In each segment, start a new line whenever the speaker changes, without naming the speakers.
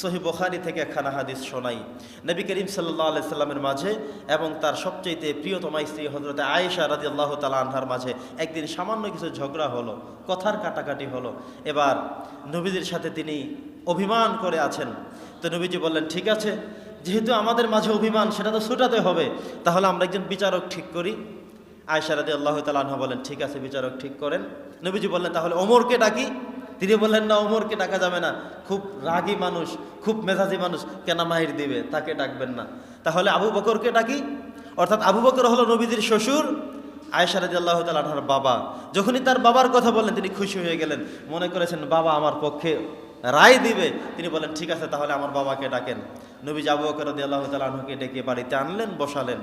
সহি বখারি থেকে একখানা হাদিস শোনাই। নবী করিম সাল্লাহ সাল্লামের মাঝে এবং তার সবচেয়ে প্রিয়তমা স্ত্রী হজরত আয়েশা রাজি আল্লাহ তালা আনহার মাঝে একদিন সামান্য কিছু ঝগড়া হলো, কথার কাটাকাটি হলো। এবার নবীজির সাথে তিনি অভিমান করে আছেন। তো নবীজি বললেন, ঠিক আছে, যেহেতু আমাদের মাঝে অভিমান, সেটা তো ছুটাতে হবে। তাহলে আমরা একজন বিচারক ঠিক করি। আয়সা রাদি আল্লাহ তালাহ বলেন, ঠিক আছে, বিচারক ঠিক করেন। নবীজি বললেন, তাহলে ওমরকে ডাকি। তিনি বললেন, না, ওমরকে ডাকা যাবে না। খুব রাগী মানুষ, খুব মেজাজি মানুষ, কেনা মাহির দিবে? তাকে ডাকবেন না। তাহলে আবু বকরকে ডাকি। অর্থাৎ আবু বকর হলো নবীজির শ্বশুর আয়সা রাজি আল্লাহ তালাহার বাবা। যখনই তার বাবার কথা বললেন, তিনি খুশি হয়ে গেলেন। মনে করেছেন, বাবা আমার পক্ষে রায় দিবে। তিনি বলেন ঠিক আছে, তাহলে আমার বাবাকে ডাকেন। নবীজি আবু বকর রাদি আল্লাহ তালাহকে ডেকে বাড়িতে আনলেন, বসালেন।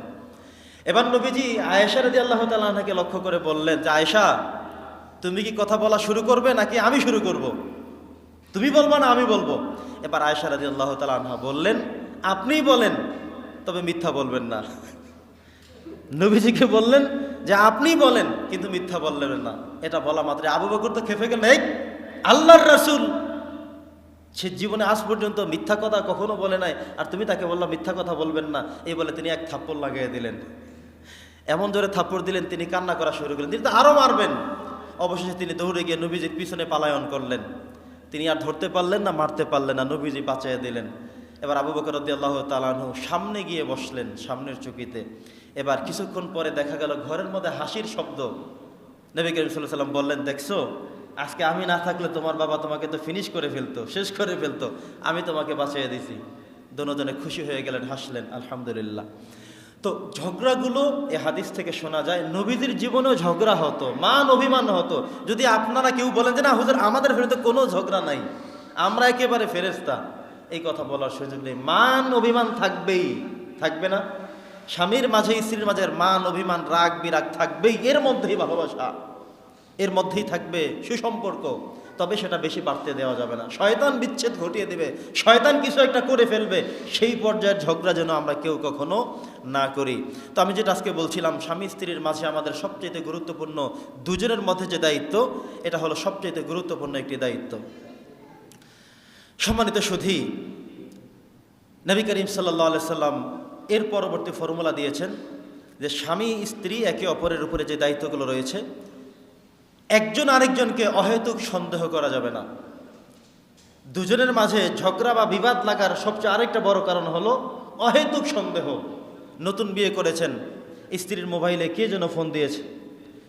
এবার নবীজি আয়েশা রাজি আল্লাহ তালাহকে লক্ষ্য করে বললেন যে, আয়েশা তুমি কি কথা বলা শুরু করবে নাকি আমি শুরু করব। তুমি বলব না, আমি বলব। এবার আয়েশা রাজি আল্লাহ তালাহা বললেন, আপনিই বলেন, তবে মিথ্যা বলবেন না। নবীজিকে বললেন যে, আপনিই বলেন, কিন্তু মিথ্যা বললেন না। এটা বলা মাত্র আবু বকর তো খেপে গেলেন, এই, আল্লাহর রাসূল! সে জীবনে আজ পর্যন্ত মিথ্যা কথা কখনো বলে নাই, আর তুমি তাকে বললা, মিথ্যা কথা বলবেন না। এই বলে তিনি এক থাপ্পড় লাগিয়ে দিলেন। এমন জোরে থাপ্পড় দিলেন, তিনি কান্না করা শুরু করলেন। তিনি তো আরও মারবেন। অবশেষে তিনি দৌড়ে গিয়ে নবীজির পিছনে পালায়ন করলেন। তিনি আর ধরতে পারলেন না, মারতে পারলেন না, নবীজি বাঁচিয়ে দিলেন। এবার আবু বকর আল্লাহ তালানহু সামনে গিয়ে বসলেন সামনের চকিতে। এবার কিছুক্ষণ পরে দেখা গেল ঘরের মধ্যে হাসির শব্দ। নবী করিম সাল্লাহ সাল্লাম বললেন, দেখছ? আজকে আমি না থাকলে তোমার বাবা তোমাকে তো ফিনিশ করে ফেলতো, শেষ করে ফেলতো। আমি তোমাকে বাঁচিয়ে দিছি। দোনোজনে খুশি হয়ে গেলেন, হাসলেন, আলহামদুলিল্লাহ। তো ঝগড়াগুলো এ হাদিস থেকে শোনা যায় নবীদের জীবনেও ঝগড়া হতো, মান অভিমান হতো। যদি আপনারা কেউ বলেন যে, না, হুজুর, আমাদের ফেরতে কোনো ঝগড়া নাই, আমরা একেবারে ফেরেস্তা এই কথা বলার সুযোগ নেই। মান অভিমান থাকবেই, থাকবে না। স্বামীর মাঝে, স্ত্রীর মাঝে মান অভিমান রাগ বিরাগ থাকবেই, এর মধ্যেই ভালোবাসা। এর মধ্যেই থাকবে সুসম্পর্ক। তবে সেটা বেশি বাড়তে দেওয়া যাবে না। শয়তান বিচ্ছেদ ঘটিয়ে দেবে। শয়তান কিছু একটা করে ফেলবে। সেই পর্যায়ের ঝগড়া যেন আমরা কেউ কখনো না করি। তো আমি যেটা আজকে বলছিলাম, স্বামী স্ত্রীর মাঝে আমাদের সবচেয়ে গুরুত্বপূর্ণ দুজনের মধ্যে যে দায়িত্ব, এটা হলো সবচেয়ে গুরুত্বপূর্ণ একটি দায়িত্ব। সম্মানিত সুধী, নবী করিম সাল্লাহ সাল্লাম এর পরবর্তী ফর্মুলা দিয়েছেন যে স্বামী স্ত্রী একে অপরের উপরে যে দায়িত্বগুলো রয়েছে একজন আরেকজনকে অহেতুক সন্দেহ করা যাবে না। দুজনের মাঝে ঝগড়া বা বিবাদ লাগার সবচেয়ে আরেকটা বড় কারণ হলো অহেতুক সন্দেহ। নতুন বিয়ে করেছেন, স্ত্রীর মোবাইলে কে যেন ফোন দিয়েছে।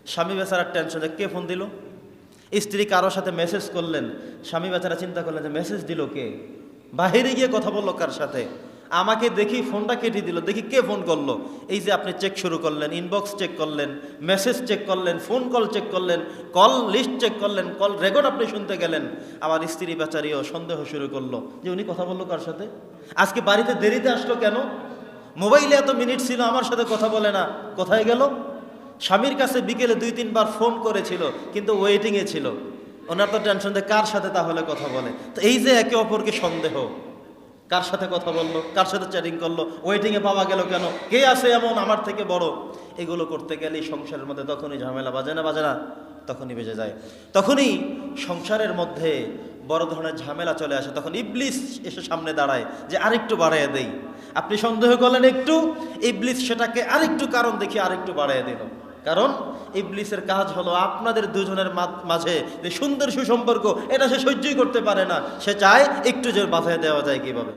স্বামী বেচারার টেনশনে কে ফোন দিল? স্ত্রী কারোর সাথে মেসেজ করলেন, স্বামী বেচারা চিন্তা করলেন যে মেসেজ দিল কে? বাহিরে গিয়ে কথা বলল কার সাথে? আমাকে দেখি ফোনটা কেটে দিল, দেখি কে ফোন করল? এই যে আপনি চেক শুরু করলেন ইনবক্স চেক করলেন মেসেজ চেক করলেন ফোন কল চেক করলেন কল লিস্ট চেক করলেন কল রেকর্ড আপনি শুনতে গেলেন। আমার স্ত্রী বেচারিও সন্দেহ শুরু করল, যে উনি কথা বলল কার সাথে? আজকে বাড়িতে দেরিতে আসলো কেন? মোবাইলে এত মিনিট ছিল, আমার সাথে কথা বলে না। কোথায় গেল? স্বামীর কাছে বিকেলে দুই তিনবার ফোন করেছিল, কিন্তু ওয়েটিংয়ে ছিল। ওনার তো টেনশন যে কার সাথে তাহলে কথা বলে? তো এই যে একে অপরকে সন্দেহ। কার সাথে কথা বলল? কার সাথে চ্যাটিং করল? ওয়েটিংয়ে পাওয়া গেল কেন? কে আছে এমন আমার থেকে বড়? এগুলো করতে গেলেই সংসারের মধ্যে তখনই ঝামেলা বাজে না বাজে না? তখনই বেজে যায়। তখনই সংসারের মধ্যে বড় ধরনের ঝামেলা চলে আসে। তখন ইবলিস এসে সামনে দাঁড়ায় যে আরেকটু বাড়াইয়া দেই। আপনি সন্দেহ করলেন একটু? ইবলিস সেটাকে আরেকটু কারণ দেখি আরেকটু বাড়াইয়া দিল। কারণ ইবলিসের কাজ হলো আপনাদের দুজনের মাঝে যে সুন্দর সুসম্পর্ক, এটা সে সহ্যই করতে পারে না। সে চায় একটু যে বাধায় দেওয়া যায় কীভাবে?